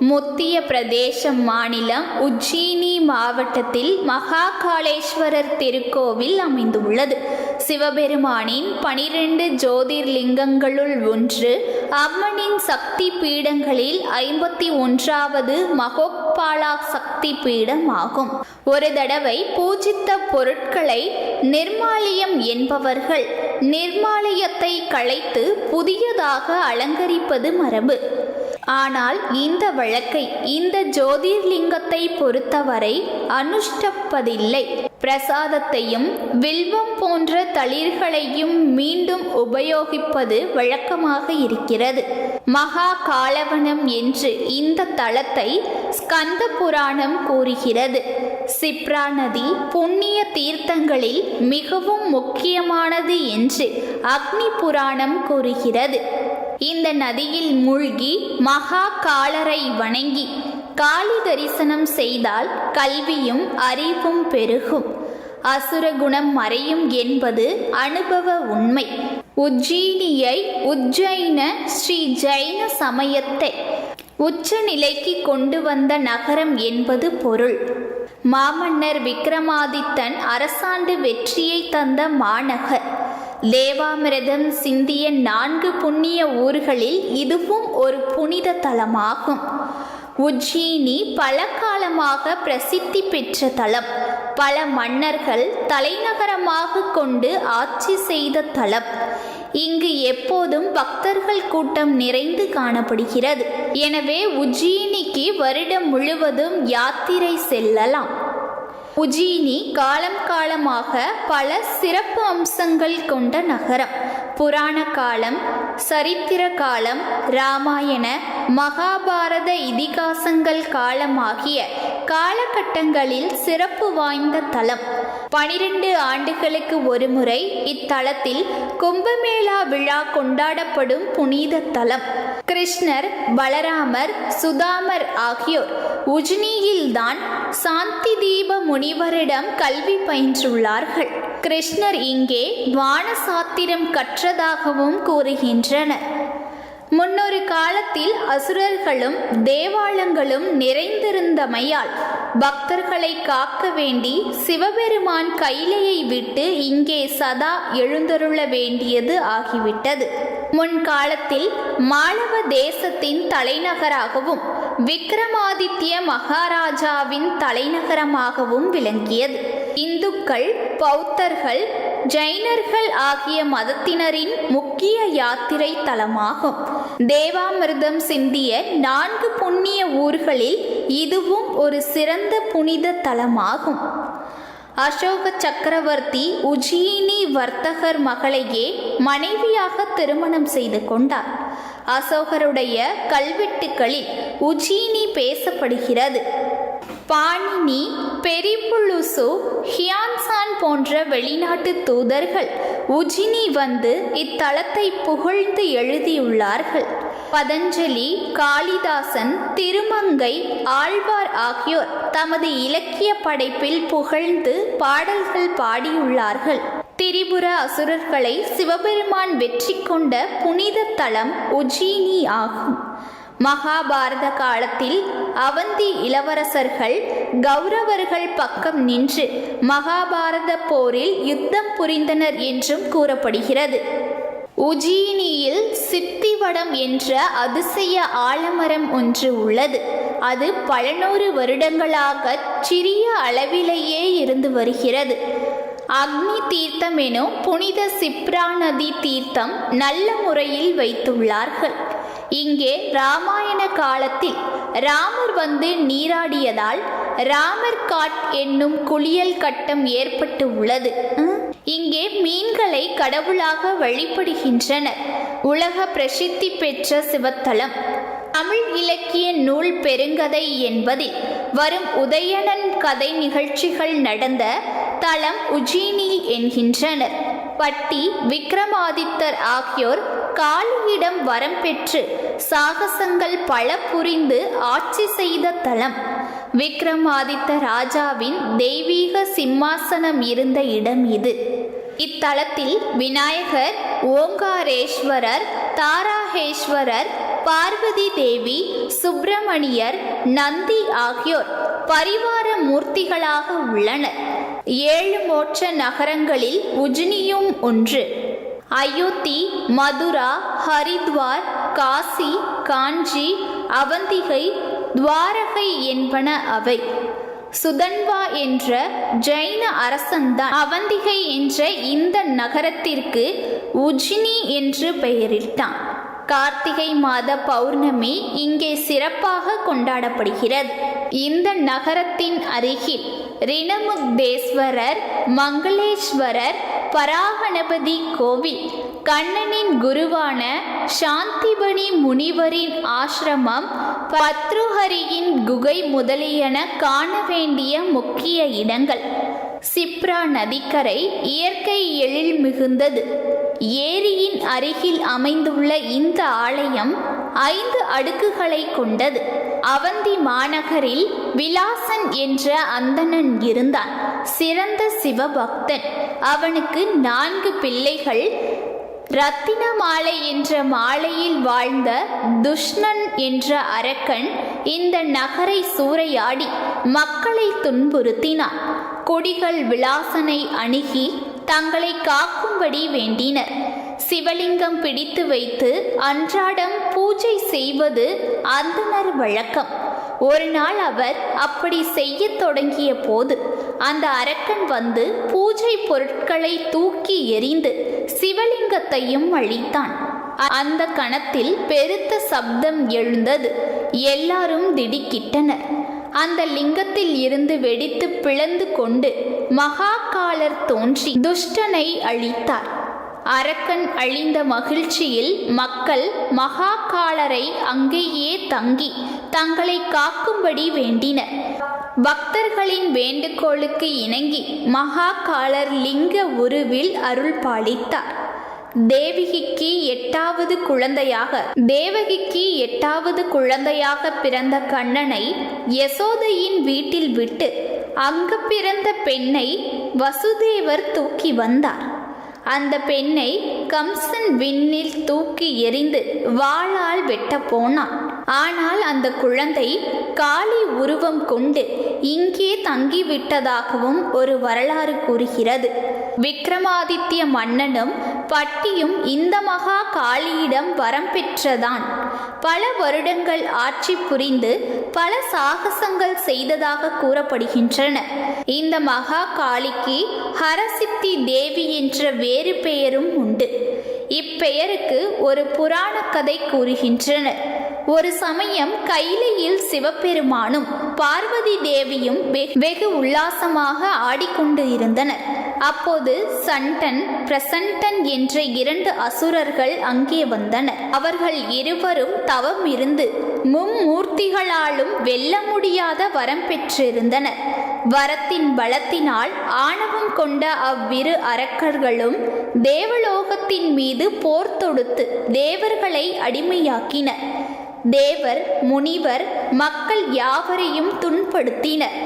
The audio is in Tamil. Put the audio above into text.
முத்திய பிரதேசம் மாநிலம் உஜ்ஜினி மாவட்டத்தில் மகாகாலேஸ்வரர் திருக்கோவில் அமைந்துள்ளது. சிவபெருமானின் பனிரெண்டு ஜோதிர்லிங்கங்களுள் ஒன்று அம்மனின் சக்தி பீடங்களில் ஐம்பத்தி ஒன்றாவது மகோக்பாலா சக்தி பீடம் ஆகும் ஒரு தடவை பூஜித்த பொருட்களை நிர்மாலியம் என்பவர்கள் நிர்மாலயத்தை களைத்து புதியதாக அலங்கரிப்பது மரபு. ஆனால் இந்த வழக்கை இந்த ஜோதிர்லிங்கத்தை பொறுத்தவரை அனுஷ்டப்பதில்லை. பிரசாதத்தையும் வில்வம் போன்ற தளிர்களையும் மீண்டும் உபயோகிப்பது வழக்கமாக இருக்கிறது. மகா காலவனம் என்று இந்த தளத்தை ஸ்கந்த புராணம் கூறுகிறது. சிப்ரா நதி புண்ணிய தீர்த்தங்களில் மிகவும் முக்கியமானது என்று அக்னி புராணம் கூறுகிறது. இந்த நதியில் மூழ்கி மகா காலரை வணங்கி காளி தரிசனம் செய்தால் கல்வியும் அறிவும் பெருகும். அசுர குணம் மறையும் என்பது அனுபவ உண்மை. உஜ்ஜீனியை உஜ்ஜைன ஸ்ரீ ஜைன சமயத்தை உச்ச நிலைக்கு கொண்டு வந்த நகரம் என்பது பொருள். மாமன்னர் விக்ரமாதித்தன் அரசாண்டு வெற்றியை தந்த மாநகர். தேவாமிரதம் சிந்திய நான்கு புண்ணிய ஊர்களில் இதுவும் ஒரு புனித தலமாகும். உஜ்ஜீனி பல காலமாக பிரசித்தி பெற்ற தலம். பல மன்னர்கள் தலைநகரமாக கொண்டு ஆட்சி செய்த தலம். இங்கு எப்போதும் பக்தர்கள் கூட்டம் நிறைந்து காணப்படுகிறது. எனவே உஜ்ஜீனிக்கு வருடம் முழுவதும் யாத்திரை செல்லலாம். உஜினி காலம் காலமாக பல சிறப்பு அம்சங்கள் கொண்ட நகரம். புராண காலம் சரித்திர காலம் ராமாயண மகாபாரத இதிகாசங்கள் காலமாகிய காலகட்டங்களில் சிறப்பு வாய்ந்த தலம். பனிரெண்டு ஆண்டுகளுக்கு ஒருமுறை இத்தலத்தில் கும்பமேளா விழா கொண்டாடப்படும் புனித தலம். கிருஷ்ணர் பலராமர் சுதாமர் ஆகியோர் உஜ்னியில்தான் சாந்தி தீப முனிவரிடம் கல்வி பயின்றுள்ளார்கள். கிருஷ்ணர் இங்கே வானசாத்திரம் கற்றதாகவும் கூறுகின்றனர். முன்னொரு காலத்தில் அசுரர்களும் தேவாலங்களும் நிறைந்திருந்தமையால் பக்தர்களை காக்க வேண்டி சிவபெருமான் கைலையை விட்டு இங்கே சதா எழுந்தருள வேண்டியது ஆகிவிட்டது. முன்காலத்தில் மாளவ தேசத்தின் தலைநகராகவும் விக்ரமாதித்ய மகாராஜாவின் தலைநகரமாகவும் விளங்கியது. இந்துக்கள் பௌத்தர்கள் ஜைனர்கள் ஆகிய மதத்தினரின் முக்கிய யாத்திரை தலமாகும். தேவாமிர்தம் சிந்திய நான்கு புண்ணிய ஊர்களில் இதுவும் ஒரு சிறந்த புனித தலமாகும். அசோக சக்கரவர்த்தி உஜ்ஜயினி வர்த்தகர் மகளையே மனைவியாக திருமணம் செய்து கொண்டார். அசோகருடைய கல்வெட்டுகளில் உஜினி பேசப்படுகிறது. பாணினி பெரிபுளுசு ஹியான்சான் போன்ற வெளிநாட்டு தூதர்கள் உஜினி வந்து இத்தலத்தை புகழ்ந்து எழுதியுள்ளார்கள். பதஞ்சலி காளிதாசன் திருமங்கை ஆழ்வார் ஆகியோர் தமது இலக்கிய படைப்பில் புகழ்ந்து பாடல்கள் பாடியுள்ளார்கள். திரிபுர அசுரர்களை சிவபெருமான் வெற்றி கொண்ட புனித தலம் உஜ்ஜயினி ஆகும். மகாபாரத காலத்தில் அவந்தி இளவரசர்கள் கௌரவர்கள் பக்கம் நின்று மகாபாரத போரில் யுத்தம் புரிந்தனர் என்றும் கூறப்படுகிறது. உஜீனியில் சித்திவடம் என்ற அதிசய ஆலமரம் ஒன்று உள்ளது. அது பல நூறு வருடங்களாக சிறிய அளவிலேயே இருந்து வருகிறது. அக்னி தீர்த்தம் எனும் புனித சிப்ரா நதி தீர்த்தம் நல்ல முறையில் வைத்துள்ளார்கள். இங்கே ராமாயண காலத்தில் ராமர் வந்து நீராடியதால் ராமர் காட் என்னும் குளியல் கட்டம் ஏற்பட்டு உள்ளது. இங்கே மீன்களை கடவுளாக வழிபடுகின்றனர். உலக பிரசித்தி பெற்ற சிவத்தலம். தமிழ் இலக்கிய நூல் பெருங்கதை என்பதில் வரும் உதயணன் கதை நிகழ்ச்சிகள் நடந்த தலம் உஜ்ஜயினி என்கின்றனர். பட்டி விக்ரமாதித்தர் ஆகியோர் காளியிடம் வரம் பெற்று சாகசங்கள் பல புரிந்து ஆட்சி செய்த தலம் விக்ரமாதித்த ராஜாவின் தெய்வீக சிம்மாசனம் இருந்த இடம் இது. இத்தலத்தில் விநாயகர் ஓங்காரேஸ்வரர் தாராகேஸ்வரர் பார்வதி தேவி சுப்பிரமணியர் நந்தி ஆகியோர் பரிவார மூர்த்திகளாக உள்ளனர். ஏழு மோட்ச நகரங்களில் உஜ்னியும் ஒன்று. அயோத்தி மதுரா ஹரித்வார் காசி காஞ்சி அவந்திகை துவாரகை என்பன அவை. சுதன்வா என்ற ஜைன அரசன்தான். அவந்திகை என்ற இந்த நகரத்திற்கு உஜினி என்று பெயரிட்டான். கார்த்திகை மாத பௌர்ணமி இங்கே சிறப்பாக கொண்டாடப்படுகிறது. இந்த நகரத்தின் அருகில் ரிணமுக்தேஸ்வரர் மங்களேஸ்வரர் பராகணபதி கோவில் கண்ணனின் குருவான சாந்திபணி முனிவரின் ஆசிரமம் பத்ருஹரியின் குகை முதலியன காண வேண்டிய முக்கிய இடங்கள். சிப்ரா நதிக்கரை இயற்கை எழில் மிகுந்தது. ஏரியின் அருகில் அமைந்துள்ள இந்த ஆலயம் ஐந்து அடுக்குகளை கொண்டது. அவந்தி மாநகரில் விலாசன் என்ற அந்தணன் இருந்தான். சிறந்த சிவபக்தன். அவனுக்கு நான்கு பிள்ளைகள். ரத்தின மாலை என்ற மாலையில் வாழ்ந்த துஷ்ணன் என்ற அரக்கன் இந்த நகரை சூறையாடி மக்களை துன்புறுத்தினான். கொடிகள் விலாசனை அணுகி தங்களை காக்கும்படி வேண்டினர். சிவலிங்கம் பிடித்து வைத்து அன்றாடம் பூஜை செய்வது அந்தனர் வழக்கம். ஒரு நாள் அவர் அப்படி செய்யத் தொடங்கிய போது அந்த அரக்கன் வந்து பூஜை பொருட்களை தூக்கி எறிந்து சிவலிங்கத்தையும் அழித்தான். அந்த கணத்தில் பெருத்த சப்தம் எழுந்தது. எல்லாரும் திடுக்கிட்டனர். அந்த லிங்கத்தில் இருந்து வெடித்து பிளந்து கொண்டு மகாகாலர் தோன்றி துஷ்டனை அழித்தார். அரக்கன் அழிந்த மகிழ்ச்சியில் மக்கள் மகாகாலரை அங்கேயே தங்கி தங்களை காக்கும்படி வேண்டினர். பக்தர்களின் வேண்டுகோளுக்கு இணங்கி மகாகாலர் லிங்க உருவில் அருள் பாலித்தார். தேவகிக்கு எட்டாவது குழந்தையாக தேவகிக்கு எட்டாவது குழந்தையாக பிறந்த கண்ணனை யசோதையின் வீட்டில் விட்டு அங்கு பிறந்த பெண்ணை வசுதேவர் தூக்கி வந்தார். அந்த பெண்ணை கம்சன் விண்ணில் தூக்கி எறிந்து வாளால் வெட்ட போனான். ஆனால் அந்த குழந்தை காளி உருவம் கொண்டு இங்கே தங்கிவிட்டதாகவும் ஒரு வரலாறு கூறுகிறது. விக்ரமாதித்ய மன்னனும் பட்டியும் இந்த மகா காளியிடம் வரம் பெற்றதான். பல வருடங்கள் ஆட்சி புரிந்து பல சாகசங்கள் செய்ததாக கூறப்படுகின்றன. இந்த மகா காளிக்கு ஹரசித்தி தேவி என்ற வேறு பெயரும் உண்டு. இப்பெயருக்கு ஒரு புராண கதை கூறுகின்றனர். ஒரு சமயம் கைலையில் சிவபெருமானும் பார்வதி தேவியும் வெகு உல்லாசமாக ஆடிக்கொண்டு இருந்தனர். அப்போது சண்டன் பிரசண்டன் என்ற இரண்டு அசுரர்கள் அங்கே வந்தனர். அவர்கள் இருவரும் தவம் இருந்து மும்மூர்த்திகளாலும் வெல்ல முடியாத வரம் பெற்றிருந்தனர். வரத்தின் பலத்தினால் ஆணவம் கொண்ட அவ்விரு அரக்கர்களும் தேவலோகத்தின் மீது போர் தொடுத்து தேவர்களை அடிமையாக்கினர். தேவர் முனிவர் மக்கள் யாவரையும் துன்படுத்தினர்